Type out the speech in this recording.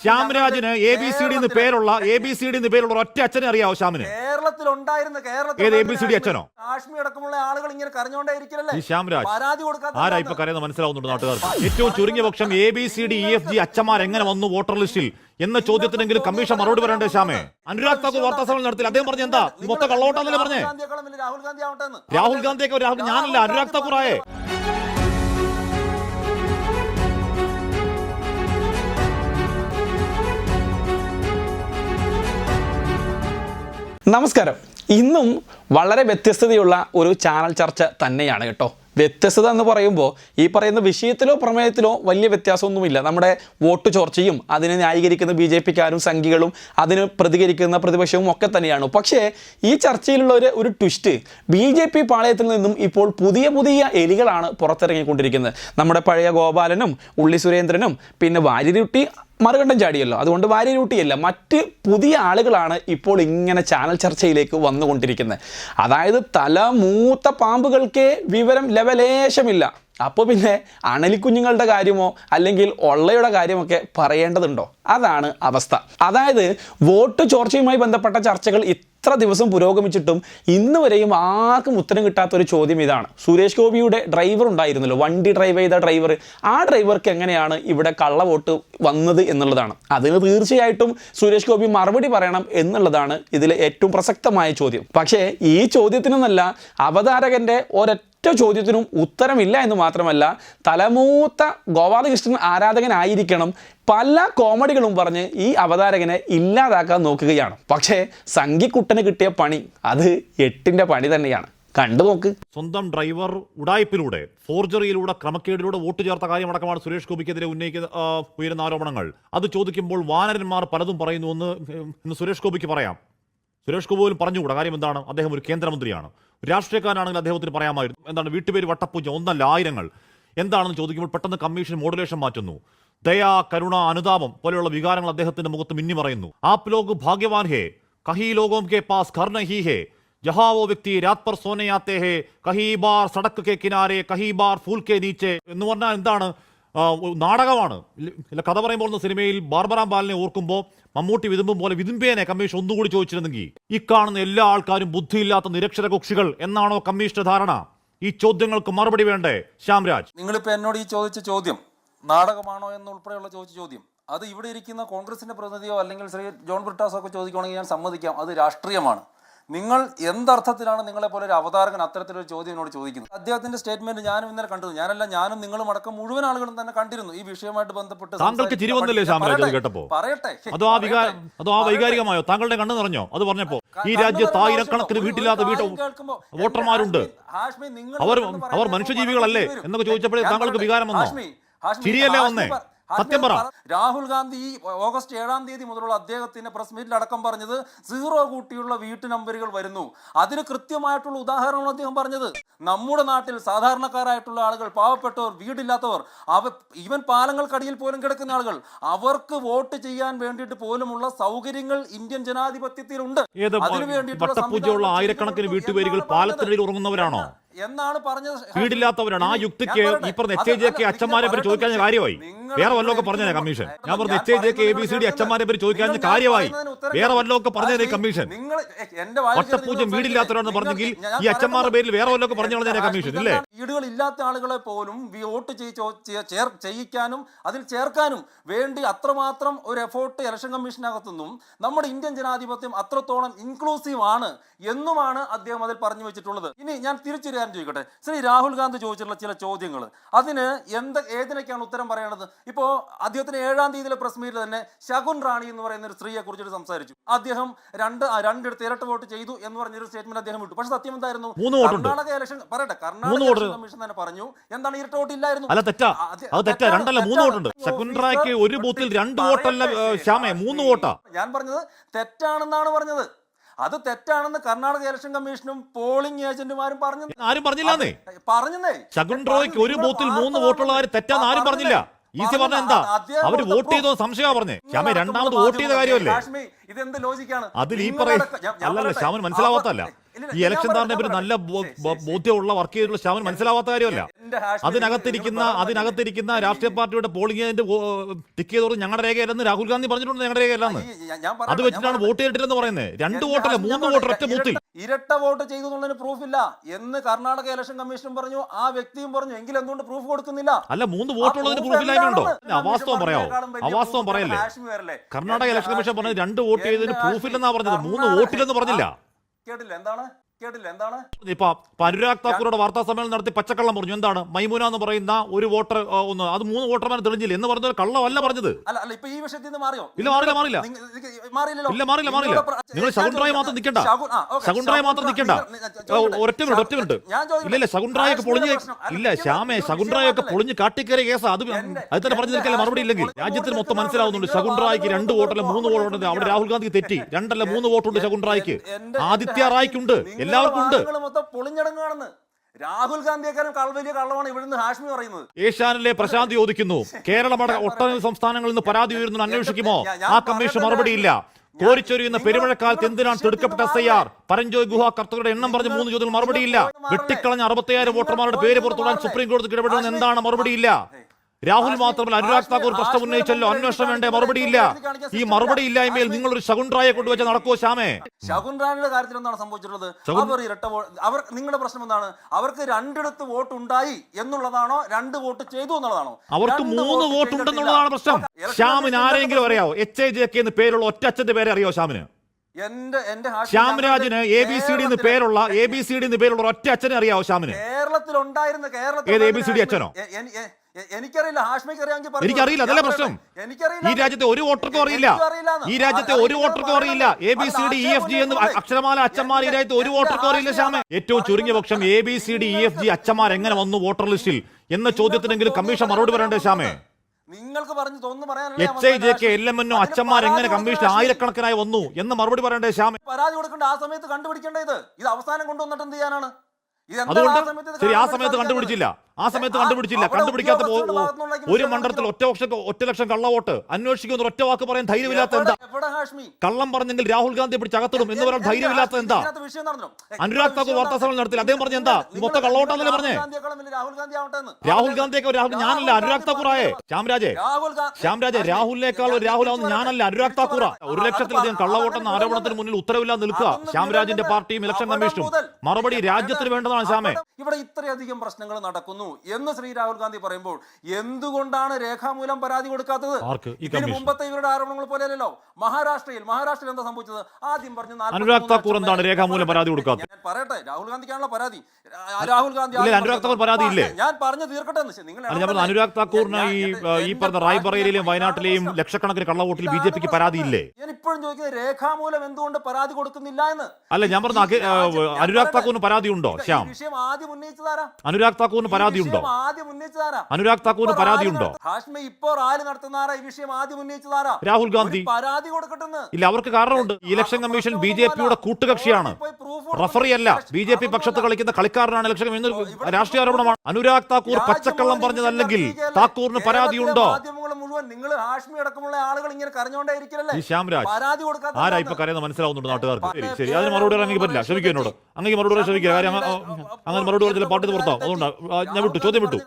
ശ്യാംരാജിന് A B C D എന്ന് പേരുള്ള A B C D എന്ന് പേരുള്ള ഒറ്റ അച്ഛനെ അറിയാവോ ശ്യാമിന്? കേരളത്തിൽ ഉണ്ടായിരുന്ന കേരളത്തിൽ അച്ഛനോ? കാശ്മീർ അടക്കമുള്ള ആളുകൾ ഇങ്ങനെ കരഞ്ഞോണ്ടേ ഇരിക്കലല്ലേ ഈ ശ്യാംരാജ് പരാതി കൊടുക്കാത്ത ആരാ ഇപ്പൊ കരയുന്നത് മനസ്സിലാവുന്നുണ്ട് നാട്ടുകാർക്ക്? ഏറ്റവും ചുരുങ്ങിയ പക്ഷം A B C D E F G അച്ഛന്മാർ എങ്ങനെ വന്നു വോട്ടർ ലിസ്റ്റിൽ? എന്ന ചോദ്യത്തിനെങ്കിലും കമ്മീഷൻ മറുപടി പറയണ്ടേ ശ്യാമേ? അനുരാഗ് താക്കൂർ വാർത്താ സമ്മേളനം നടത്തി അദ്ദേഹം പറഞ്ഞ എന്താ? മൊത്തം കള്ളവോട്ടാന്നല്ലേ പറഞ്ഞേ? രാഹുൽ ഗാന്ധിയൊക്കെ രാഹുൽ ഞാനല്ല അനുരാഗ് താക്കൂർ ആയേ നമസ്കാരം. ഇന്നും വളരെ വ്യത്യസ്തതയുള്ള ഒരു ചാനൽ ചർച്ച തന്നെയാണ് കേട്ടോ. വ്യത്യസ്തത എന്ന് പറയുമ്പോൾ ഈ പറയുന്ന വിഷയത്തിലോ പ്രമേയത്തിലോ വലിയ വ്യത്യാസമൊന്നുമില്ല. നമ്മുടെ വോട്ട് ചോർച്ചയും അതിനെ ന്യായീകരിക്കുന്ന ബി ജെ പിക്കാരും സംഘികളും അതിന് പ്രതികരിക്കുന്ന പ്രതിപക്ഷവും ഒക്കെ തന്നെയാണ്. പക്ഷേ ഈ ചർച്ചയിലുള്ള ഒരു ഒരു ട്വിസ്റ്റ് ബി ജെ പി പാളയത്തിൽ നിന്നും ഇപ്പോൾ പുതിയ പുതിയ എലികളാണ് പുറത്തിറങ്ങിക്കൊണ്ടിരിക്കുന്നത്. നമ്മുടെ പഴയ ഗോപാലനും ഉള്ളി സുരേന്ദ്രനും പിന്നെ വാര്യരുട്ടി മറുകണ്ഠം ചാടിയല്ലോ. അതുകൊണ്ട് വാര്യരൂട്ടിയല്ല മറ്റ് പുതിയ ആളുകളാണ് ഇപ്പോൾ ഇങ്ങനെ ചാനൽ ചർച്ചയിലേക്ക് വന്നുകൊണ്ടിരിക്കുന്നത്. അതായത് തല മൂത്ത പാമ്പുകൾക്കേ വിവരം ലവലേശമില്ല. അപ്പോൾ പിന്നെ അണലിക്കുഞ്ഞുങ്ങളുടെ കാര്യമോ അല്ലെങ്കിൽ ഒള്ളയുടെ കാര്യമൊക്കെ പറയേണ്ടതുണ്ടോ? അതാണ് അവസ്ഥ. അതായത് വോട്ട് ചോർച്ചയുമായി ബന്ധപ്പെട്ട ചർച്ചകൾ ഇത്ര ദിവസം പുരോഗമിച്ചിട്ടും ഇന്ന് വരെയും ആർക്കും ഉത്തരം കിട്ടാത്ത ഒരു ചോദ്യം ഇതാണ്. സുരേഷ് ഗോപിയുടെ ഡ്രൈവർ ഉണ്ടായിരുന്നല്ലോ വണ്ടി ഡ്രൈവ് ചെയ്ത ഡ്രൈവർ. ആ ഡ്രൈവർക്ക് എങ്ങനെയാണ് ഇവിടെ കള്ള വോട്ട് വന്നത് എന്നുള്ളതാണ്. അതിന് തീർച്ചയായിട്ടും സുരേഷ് ഗോപി മറുപടി പറയണം എന്നുള്ളതാണ് ഇതിലെ ഏറ്റവും പ്രസക്തമായ ചോദ്യം. പക്ഷേ ഈ ചോദ്യത്തിനൊന്നല്ല അവതാരകന്റെ ഒരൊറ്റ ഒറ്റ ചോദ്യത്തിനും ഉത്തരമില്ല എന്ന് മാത്രമല്ല തലമൂത്ത ഗോപാലകൃഷ്ണൻ ആരാധകനായിരിക്കണം പല കോമഡികളും പറഞ്ഞ് ഈ അവതാരകനെ ഇല്ലാതാക്കാൻ നോക്കുകയാണ്. പക്ഷേ സംഘിക്കുട്ടന് കിട്ടിയ പണി അത് എട്ടിന്റെ പണി തന്നെയാണ്. കണ്ടു നോക്ക്. സ്വന്തം ഡ്രൈവർ ഉടായ്പിലൂടെ ഫോർജറിയിലൂടെ ക്രമക്കേടിലൂടെ വോട്ട് ചേർത്ത കാര്യമടക്കമാണ് സുരേഷ് ഗോപിക്കെതിരെ ഉന്നയിക്കുന്ന ഉയരുന്ന ആരോപണങ്ങൾ. അത് ചോദിക്കുമ്പോൾ വാനരന്മാർ പലതും പറയുന്നു എന്ന് സുരേഷ് ഗോപിക്ക് പറയാം. സുരേഷ് ഗോപി പോലും പറഞ്ഞുകൂടാ? കാര്യം എന്താണ്? അദ്ദേഹം ഒരു കേന്ദ്രമന്ത്രിയാണ്. രാഷ്ട്രീയക്കാരനാണെങ്കിൽ അദ്ദേഹത്തിന് പറയാമായിരുന്നു. എന്താണ് വീട്ടുപേര് വട്ടപ്പൂജ ഒന്നല്ല ആയിരങ്ങൾ. എന്താണെന്ന് ചോദിക്കുമ്പോൾ പെട്ടെന്ന് കമ്മീഷൻ മോഡുലേഷൻ മാറ്റുന്നു. ദയ കരുണ അനുതാപം പോലെയുള്ള വികാരങ്ങൾ അദ്ദേഹത്തിന്റെ മുഖത്ത് മിന്നി മറയുന്നു ആപ് ലോക് ഭാഗ്യവാൻ ഹേ കഹി ലോകോം കെ പാസ് കർണ ഹി ഹേ. ജഹാ വോ വ്യക്തി രാത് പർ സോനെ ഹേ കഹി ബാർ സടക്ക് കെ കിനാരെ കഹി ബാർ ഫൂൽ കെ നീച്ചെ എന്ന് പറഞ്ഞാൽ എന്താണ്? നാടകമാണ്. ഇല്ല- കഥ പറയുമ്പോൾ എന്ന സിനിമയിൽ ബാർബറാം ബാലിനെ ഓർക്കുമ്പോൾ മമ്മൂട്ടി വിതുമ്പും പോലെ വിതുമ്പേനെ കമ്മീഷൻ ഒന്നുകൂടി ചോദിച്ചിരുന്നെങ്കിൽ ഈ കാണുന്ന എല്ലാ ആൾക്കാരും ബുദ്ധിയില്ലാത്ത നിരക്ഷര കക്ഷികൾ എന്നാണോ കമ്മീഷന്റെ ധാരണ? ഈ ചോദ്യങ്ങൾക്ക് മറുപടി വേണ്ടേ ശ്യാംരാജ്? നിങ്ങളിപ്പോ എന്നോട് ഈ ചോദിച്ച ചോദ്യം നാടകമാണോ എന്നുൾപ്പെടെയുള്ള ചോദിച്ച ചോദ്യം അത് ഇവിടെ ഇരിക്കുന്ന കോൺഗ്രസിന്റെ പ്രതിനിധിയോ അല്ലെങ്കിൽ ശ്രീ ജോൺ ബ്രിട്ടാസോ ഒക്കെ ചോദിക്കുകയാണെങ്കിൽ ഞാൻ സമ്മതിക്കാം അത് രാഷ്ട്രീയമാണ്. നിങ്ങൾ എന്തർത്ഥത്തിലാണ് നിങ്ങളെ പോലെ ഒരു അവതാരകൻ അത്തരത്തിലൊരു ചോദ്യം എന്നോട് ചോദിക്കുന്നത്? അദ്ദേഹത്തിന്റെ സ്റ്റേറ്റ്മെന്റ് ഞാനും ഇന്നലെ കണ്ടത്. ഞാനല്ല ഞാനും നിങ്ങളും അടക്കം മുഴുവൻ ആളുകളും തന്നെ കണ്ടിരുന്നു. ഈ വിഷയമായിട്ട് ബന്ധപ്പെട്ട് താങ്കൾക്ക് തിരുവനന്തപുരം ചിരി വന്നില്ലേ ശ്യാമരാജ് കേട്ടപ്പോ? പറയട്ടെ. അതോ ആ വികാരം അതോ ആ വൈകാരികമായോ? താങ്കളുടെ കണ്ണു നിറഞ്ഞോ? അത് പറഞ്ഞപ്പോ ഈ രാജ്യത്ത് ആയിരക്കണക്കിന് വീട്ടില്ലാത്ത വീട്ട് വോട്ടർമാരുണ്ട്. അവർ അവർ മനുഷ്യജീവികളല്ലേ? എന്നൊക്കെ ചോദിച്ചപ്പോഴേ താങ്കൾക്ക് വികാരം വന്നോ? ഹാഷ്മി വന്നേ? സത്യം പറ. രാഹുൽ ഗാന്ധി ഈ ഓഗസ്റ്റ് ഏഴാം തീയതി മുതലുള്ള അദ്ദേഹത്തിന്റെ പ്രസ് മീറ്റിൽ അടക്കം പറഞ്ഞത് സീറോ കൂട്ടിയുള്ള വീട്ടു നമ്പറുകൾ വരുന്നു. അതിന് കൃത്യമായിട്ടുള്ള ഉദാഹരണമാണ് അദ്ദേഹം പറഞ്ഞത്. നമ്മുടെ നാട്ടിൽ സാധാരണക്കാരായിട്ടുള്ള ആളുകൾ പാവപ്പെട്ടവർ വീടില്ലാത്തവർ അവ ഈവൻ പാലങ്ങൾക്കടിയിൽ പോലും കിടക്കുന്ന ആളുകൾ അവർക്ക് വോട്ട് ചെയ്യാൻ വേണ്ടിയിട്ട് പോലുമുള്ള സൗകര്യങ്ങൾ ഇന്ത്യൻ ജനാധിപത്യത്തിലുണ്ട്. അതിനു വേണ്ടിയിട്ടുള്ള ആയിരക്കണക്കിന് വീട്ടുപേരുകൾ പാലത്തിനടിയിൽ ഉറങ്ങുന്നവരാണോ? എന്നാണ് പറഞ്ഞത് വീടില്ലാത്തവരാണ് ആ യുക്തിക്ക്. ഈ പറഞ്ഞ എച്ച് ജെ കെ അച്ഛന്മാരെ പറ്റി ചോദിക്കാൻ. കാര്യമായി വേറെ വല്ലതൊക്കെ പറഞ്ഞേ കമ്മീഷൻ ഞാൻ പറഞ്ഞു H J K A B C D അച്ഛന്മാരെ പറ്റി ചോദിക്കാൻ കാര്യമായി വേറെ. വല്ലതൊക്കെ പറഞ്ഞേ കമ്മീഷൻ വട്ടപ്പൂജ വീടില്ലാത്തവരാണെന്ന് പറഞ്ഞെങ്കിൽ ഈ അച്ഛന്മാരുടെ പേരിൽ വേറെ വല്ലതൊക്കെ പറഞ്ഞു കളഞ്ഞേ കമ്മീഷൻ ഇല്ലേ വീടുകൾ ഇല്ലാത്ത ആളുകളെ പോലും വോട്ട് ചെയ്യിക്കാനും അതിൽ ചേർക്കാനും വേണ്ടി അത്രമാത്രം ഒരു എഫോർട്ട് ഇലക്ഷൻ കമ്മീഷനകത്തുനിന്നും നമ്മുടെ ഇന്ത്യൻ ജനാധിപത്യം അത്രത്തോളം ഇൻക്ലൂസീവ് ആണ് എന്നുമാണ് അദ്ദേഹം അതിൽ പറഞ്ഞു വെച്ചിട്ടുള്ളത് ഇനി ഞാൻ തിരിച്ചൊരു കാര്യം ചോദിക്കട്ടെ? ശ്രീ രാഹുൽ ഗാന്ധി ചോദിച്ചിട്ടുള്ള ചില ചോദ്യങ്ങൾ അതിന് എന്ത് ഏതിനൊക്കെയാണ് ഉത്തരം പറയേണ്ടത്? ഇപ്പോൾ അദ്ദേഹത്തിന് ഏഴാം തീയതിയിലെ പ്രസ് മീറ്റിൽ തന്നെ ശകുൻ റാണി എന്ന് പറയുന്ന ഒരു സ്ത്രീയെ കുറിച്ചിട്ട് സംസാരിച്ചു. അദ്ദേഹം രണ്ട് രണ്ടിടത്ത് ഇരട്ട വോട്ട് ചെയ്തു എന്ന് പറഞ്ഞൊരു സ്റ്റേറ്റ്മെന്റ് അദ്ദേഹം വിട്ടു പക്ഷെ സത്യം എന്തായിരുന്നു. കർണാടക ഇലക്ഷൻ പറയട്ടെ കർണാടക ഇലക്ഷൻ കമ്മീഷൻ തന്നെ പറഞ്ഞു. എന്താണ് ഇരട്ട വോട്ട് ഇല്ലായിരുന്നു? അല്ല തെറ്റാ. അത് തെറ്റാ. രണ്ടല്ല മൂന്ന് വോട്ടുണ്ട്. ശകുൻ റായ്ക്ക് ഒരു ബൂത്തിൽ രണ്ട് വോട്ടല്ല ശ്യാമേ മൂന്ന് വോട്ടാ. ഞാൻ പറഞ്ഞത് തെറ്റാണെന്നാണ് പറഞ്ഞത്. അത് തെറ്റാണെന്ന് കർണാടക ഇലക്ഷൻ കമ്മീഷനും പോളിംഗ് ഏജന്റുമാരും പറഞ്ഞു ആരും പറഞ്ഞില്ലേ? പറഞ്ഞേ ശകുൻ റോയ്ക്ക് ഒരു ബൂത്തിൽ മൂന്ന് വോട്ടുള്ള കാര്യം തെറ്റാന്ന് ആരും പറഞ്ഞില്ല. ഈസി പറഞ്ഞ എന്താ? അവർ വോട്ട് ചെയ്തോ സംശയമാ പറഞ്ഞേ. ശ്യാമേ രണ്ടാമത് വോട്ട് ചെയ്ത കാര്യമല്ലേ? ഇതെന്ത് ലോജിക്കാണ്? അതിൽ ഈ പറയും അല്ലല്ല. ശ്യാമൻ മനസ്സിലാവാത്തല്ല ഈ ഇലക്ഷൻ ധാരണ താറിനെ പറ്റി നല്ല ബോധ്യമുള്ള വർക്ക് ചെയ്തിട്ടുള്ള ശ്യാമൻ മനസ്സിലാവാത്ത കാര്യമല്ല. അതിനകത്തിരിക്കുന്ന അതിനകത്തിരിക്കുന്ന രാഷ്ട്രീയ പാർട്ടിയുടെ പോളിംഗ് ഏജന്റ് ടിക്ക് ചെയ്തോറ് ഞങ്ങളുടെ രേഖയല്ലെന്ന് രാഹുൽ ഗാന്ധി പറഞ്ഞിട്ടുണ്ട് ഞങ്ങളുടെ രേഖയല്ലെന്ന്. അത് വെച്ചിട്ടാണ്. വോട്ട് ചെയ്തിട്ടില്ലെന്ന് പറയുന്നത്. രണ്ട് വോട്ടല്ല മൂന്ന് വോട്ടർ വോട്ട് ഒറ്റ ബൂത്തിൽ. ഇരട്ട- വോട്ട് ചെയ്തു എന്നുള്ളതിന് പ്രൂഫ് ഇല്ല. എന്ന് കർണാടക ഇലക്ഷൻ കമ്മീഷൻ പറഞ്ഞു ആ വ്യക്തിയും പറഞ്ഞു എങ്കിൽ എന്തുകൊണ്ട് പ്രൂഫ് കൊടുക്കുന്നില്ല? അല്ല മൂന്ന് വോട്ടുള്ളതിന് പ്രൂഫ് ഇല്ലായ്മയുണ്ടോ അവാസ്തവം വലിയ അവാസ്തവം പറയല്ലേ? കർണാടക ഇലക്ഷൻ കമ്മീഷൻ പറഞ്ഞത് രണ്ട് വോട്ട് ചെയ്തതിന് പ്രൂഫ് ഇല്ലെന്നാ പറഞ്ഞത്. മൂന്ന് വോട്ടില്ലെന്ന് പറഞ്ഞില്ല. കേട്ടില്ല. എന്താണ്? കേട്ടില്ല. എന്താണ്? ഇപ്പൊ അനുരാഗ് താക്കൂറുടെ വാർത്താ സമ്മേളനം നടത്തി പച്ചക്കള്ളം പറഞ്ഞു. എന്താണ്? മൈമൂന എന്ന് പറയുന്ന ഒരു വോട്ടർ ഒന്ന് അത് മൂന്ന് വോട്ടർമാർ തെളിഞ്ഞില്ല? എന്ന് പറഞ്ഞ കള്ളമല്ല പറഞ്ഞത്. അല്ല അല്ല ഇപ്പൊ ഈ വിഷയത്തിൽ നിന്ന് മാറിയോ? ഇല്ല, മാറില്ല, മാറില്ല. നിങ്ങ- നിങ്ങ- ഇല്ല മാറില്ല മാറില്ല നിങ്ങൾ ശകുണ്ടായി മാത്രം നിൽക്കണ്ട. ശകുൻറായി മാത്രം നിൽക്കണ്ട. ഒറ്റ മിനിറ്റ് ഒറ്റ മിനിറ്റ്. ഇല്ല ഇല്ല ശകുൻറായൊക്കെ പൊളിഞ്ഞ് ഹാഷ്മിയുടെ ഇല്ല ശ്യാമേ ശകുണ്ടായൊക്കെ പൊളിഞ്ഞ് കാട്ടിക്കേറിയ കേസ് അത് അത് തന്നെ പറഞ്ഞു നിൽക്കല്ലേ മറുപടി ഇല്ലെങ്കിൽ? രാജ്യത്തിന് മൊത്തം മനസ്സിലാവുന്നുണ്ട്. ശകുണ്ടായിക്ക് രണ്ട് വോട്ടല്ല മൂന്ന് വോട്ടുണ്ട് അവിടെ രാഹുൽ ഗാന്ധിക്ക് തെറ്റി. രണ്ടല്ല മൂന്ന് വോട്ടുണ്ട് ശകുണ്ടായിക്ക് ആദിത്യ റായ്ക്കുണ്ട്. എല്ലാവർക്കും ഉണ്ട്. വാദങ്ങൾ മൊത്തം പൊളിഞ്ഞടങ്ങുകയാണെന്ന് രാഹുൽ ഗാന്ധിയെക്കാരും വലിയ കള്ളമാണ് ഇവിടുന്ന് ഹാഷ്മി പറയുന്നത്. ഏഷ്യാനിലെ പ്രശാന്ത് ചോദിക്കുന്നു കേരളമടക്കം ഒട്ടനവധി സംസ്ഥാനങ്ങളിൽ നിന്ന് പരാതി ഉയരുന്നു അന്വേഷിക്കുമോ? ആ കമ്മീഷൻ മറുപടിയില്ല. കോരിച്ചൊരിയുന്ന പെരുമഴക്കാലത്ത് എന്തിനാണ് തിടുക്കപ്പെട്ട S I R? Paranjoy Guha കർത്തകരുടെ എണ്ണം പറഞ്ഞ മൂന്ന് ചോദ്യങ്ങൾ മറുപടിയില്ല. വെട്ടിക്കളഞ്ഞ അറുപത്തിയായിരം വോട്ടർമാരുടെ പേര് പുറത്തുവിടാൻ സുപ്രീം കോടതി ഇടപെടുന്ന എന്താണ് മറുപടിയില്ല? രാഹുൽ മാത്രമല്ല അനുരാഗ് താക്കൂർ പ്രശ്നം ഉന്നയിച്ചല്ലോ അന്വേഷണം വേണ്ടേ? മറുപടിയില്ല ഈ മറുപടി ഇല്ലായ്മയിൽ നിങ്ങൾ ഒരു ശകുൻറായെ കൊണ്ടുവച്ച നടക്കുവോ ശ്യാമേ? ശകുൻ റാണിയുടെ കാര്യത്തിൽ എന്താണ് സംഭവിച്ചിട്ടുള്ളത്? ശകുൻ- അവർ ഇരട്ട അവർ നിങ്ങളുടെ പ്രശ്നം എന്താണ്? അവർക്ക് രണ്ടിടത്ത് വോട്ട് ഉണ്ടായി എന്നുള്ളതാണോ? രണ്ട് വോട്ട് ചെയ്തു എന്നുള്ളതാണോ? അവർക്ക് മൂന്ന് വോട്ട് ഉണ്ടെന്നുള്ളതാണ് പ്രശ്നം. ശ്യാമിന് ആരെങ്കിലും അറിയാവോ? എച്ച് ഐ ജെ കെ എന്ന് പേരുള്ള ഒറ്റ അച്ഛന്റെ പേരെ അറിയോ ശ്യാമിന്? ശ്യാംരാജിന് എ ബി സി ഡി എന്ന് പേരുള്ള എ ബി സി ഡി എന്ന് പേരുള്ള ഒറ്റ അച്ഛനെ അറിയാവോ ശ്യാമിന്? കേരളത്തിൽ ഉണ്ടായിരുന്ന കേരളത്തിൽ എ ബി സി ഡി അച്ഛനോ? എനിക്കറിയില്ല ഹാഷ്മിക്ക് അറിയാമെങ്കിൽ. എനിക്കറിയില്ല അതല്ല പ്രശ്നം? ഈ രാജ്യത്തെ ഒരു വോട്ടർക്കും അറിയില്ല. ഈ രാജ്യത്തെ ഒരു വോട്ടർക്കും അറിയില്ല. A B C D E F G എന്ന് അക്ഷരമാല അച്ഛന്മാർ ഈ രാജ്യത്തെ ഒരു വോട്ടർക്കും അറിയില്ല ശ്യാമ. ഏറ്റവും ചുരുങ്ങിയ പക്ഷം A B C D E F G അച്ഛന്മാർ എങ്ങനെ വന്നു വോട്ടർ ലിസ്റ്റിൽ? എന്ന ചോദ്യത്തിനെങ്കിലും കമ്മീഷൻ മറുപടി പറയണ്ടേ ശ്യാമേ? നിങ്ങൾക്ക് പറഞ്ഞു തോന്നുന്നു പറയാനല്ലേ H I J K L M എന്നോ അച്ഛന്മാർ എങ്ങനെ കമ്മീഷൻ ആയിരക്കണക്കിനായി വന്നു എന്ന് മറുപടി പറയണ്ടേ ശ്യാമ? പരാതി കൊടുക്കേണ്ട ആ സമയത്ത് കണ്ടുപിടിക്കേണ്ടത് ഇത്. അവസാനം കൊണ്ടുവന്നിട്ട് എന്ത് ചെയ്യാനാണ്? ശരി ആ സമയത്ത് കണ്ടുപിടിച്ചില്ല. ആ സമയത്ത് കണ്ടുപിടിച്ചില്ല കണ്ടുപിടിക്കാത്ത ഒരു മണ്ഡലത്തിൽ. ഒറ്റ ലക്ഷം ഒറ്റ ലക്ഷം കള്ളവോട്ട് അന്വേഷിക്കുന്ന ഒറ്റ വാക്ക് പറയാൻ ധൈര്യമില്ലാത്ത എന്താ കള്ളം പറഞ്ഞെങ്കിൽ രാഹുൽ ഗാന്ധി പിടിച്ച് അകത്തിടും എന്ന് പറയാൻ ധൈര്യമില്ലാത്ത എന്താ അനുരാഗ് താക്കൂർ വാർത്താ സമ്മേളനം നടത്തില്ല. അദ്ദേഹം പറഞ്ഞ എന്താ? മൊത്തം കള്ളവോട്ടാന്നല്ലേ പറഞ്ഞേ? രാഹുൽ ഗാന്ധിയേക്കാളും രാഹുൽ ഗാന്ധി ആവട്ടെ രാഹുൽ ഗാന്ധിയൊക്കെ രാഹുൽ ഞാനല്ല അനുരാഗ് താക്കൂറായേ ശ്യാംരാജേ ശ്യാംരാജെ രാഹുലിനേക്കാൾ രാഹുൽ ആവുന്ന ഞാനല്ല. അനുരാഗ് താക്കൂറ ഒരു. ലക്ഷത്തിലധികം കള്ളവോട്ടെന്ന ആരോപണത്തിന് മുന്നിൽ ഉത്തരവില്ലാതെ നിൽക്കുക ശ്യാംരാജിന്റെ പാർട്ടിയും ഇലക്ഷൻ കമ്മീഷനും മറുപടി രാജ്യത്തിന് വേണ്ടതാണ് ശ്യാമേ ഇവിടെ ഇത്രയധികം പ്രശ്നങ്ങൾ നടക്കുന്നു എന്ന് ശ്രീ രാഹുൽ ഗാന്ധി പറയുമ്പോൾ എന്തുകൊണ്ടാണ് രേഖാമൂലം പരാതി കൊടുക്കാത്തത്? ഇതിന്? മുമ്പത്തെ ഇവരുടെ ആരോപണങ്ങൾ പോലെയല്ലോ മഹാരാഷ്ട്രയിൽ മഹാരാഷ്ട്രയിൽ എന്താ സംഭവിച്ചത്? ആദ്യം പറഞ്ഞു അനുരാഗ് താക്കൂർ എന്താണ് രേഖാമൂലം പരാതി കൊടുക്കാത്തത്? ഞാൻ പറയട്ടെ രാഹുൽ ഗാന്ധിക്കാണല്ലോ പരാതി. രാഹുൽ ഗാന്ധി ഇല്ല, അനുരാഗ് താക്കൂർ പരാതി ഇല്ലേ? ഞാൻ പറഞ്ഞു തീർക്കട്ടെ. നിങ്ങൾ അനുരാഗ് താക്കൂറിന് ഈ ഈ പറഞ്ഞ റായ്ബറയിലെയും വയനാട്ടിലെയും ലക്ഷക്കണക്കിന് കള്ളവോട്ടിൽ ബി ജെ പിക്ക് പരാതിയില്ലേ ഞാൻ ഇപ്പോഴും ചോദിക്കുന്നത് രേഖാമൂലം എന്തുകൊണ്ട് പരാതി കൊടുക്കുന്നില്ല എന്ന്? അല്ല ഞാൻ പറഞ്ഞ അനുരാഗ് താക്കൂറിന് പരാതി ഉണ്ടോ? ശ്യാം? വിഷയം ആദ്യം ഉന്നയിച്ചതാരാ അനുരാഗ് താക്കൂറിന് ഈ പരാതിയുണ്ടോ? അനുരാഗ് താക്കൂറിന് പരാതിയുണ്ടോ? ഹാഷ്മി ഇപ്പോ റാലി നടത്തുന്നാരാ ഈ വിഷയം ആദ്യം ഉന്നയിച്ചതാരാ? രാഹുൽ ഗാന്ധി. പരാതി ഇല്ല അവർക്ക് കാരണമുണ്ട്. ഇലക്ഷൻ കമ്മീഷൻ ബി ജെ പിയുടെ കൂട്ടുകക്ഷിയാണ്. റഫറി അല്ല ബി ജെ പി പക്ഷത്ത് കളിക്കുന്ന കളിക്കാരനാണ് ഇലക്ഷൻ കമ്മീഷൻ. രാഷ്ട്രീയ ആരോപണമാണ്. അനുരാഗ് താക്കൂർ പച്ചക്കള്ളം പറഞ്ഞതല്ലെങ്കിൽ താക്കൂറിന് പരാതിയുണ്ടോ? മുഴുവൻ നിങ്ങൾ ഹാഷ്മി അടക്കമുള്ള ആളുകൾ ഇങ്ങനെ കരഞ്ഞോണ്ടേ ഇരിക്കലല്ലേ? പരാതി കൊടുക്കാത്ത ആരാ ഇപ്പൊ കരയുന്ന മനസ്സിലാവുന്നുണ്ട് നാട്ടുകാർക്ക്. ശരി ശരി. അതിന് മറുപടി പറയാൻ എനിക്ക് പറ്റില്ല. ക്ഷമിക്കും എന്നോട്. അങ്ങനെ മറുപടി പറയാൻ ക്ഷമിക്കുക കാര്യം അങ്ങനെ മറുപടി പറഞ്ഞാൽ പാട്ടിന് പുറത്താവും. അതുകൊണ്ടാണ് ഞാൻ വിട്ടു ചോദ്യം വിട്ടു.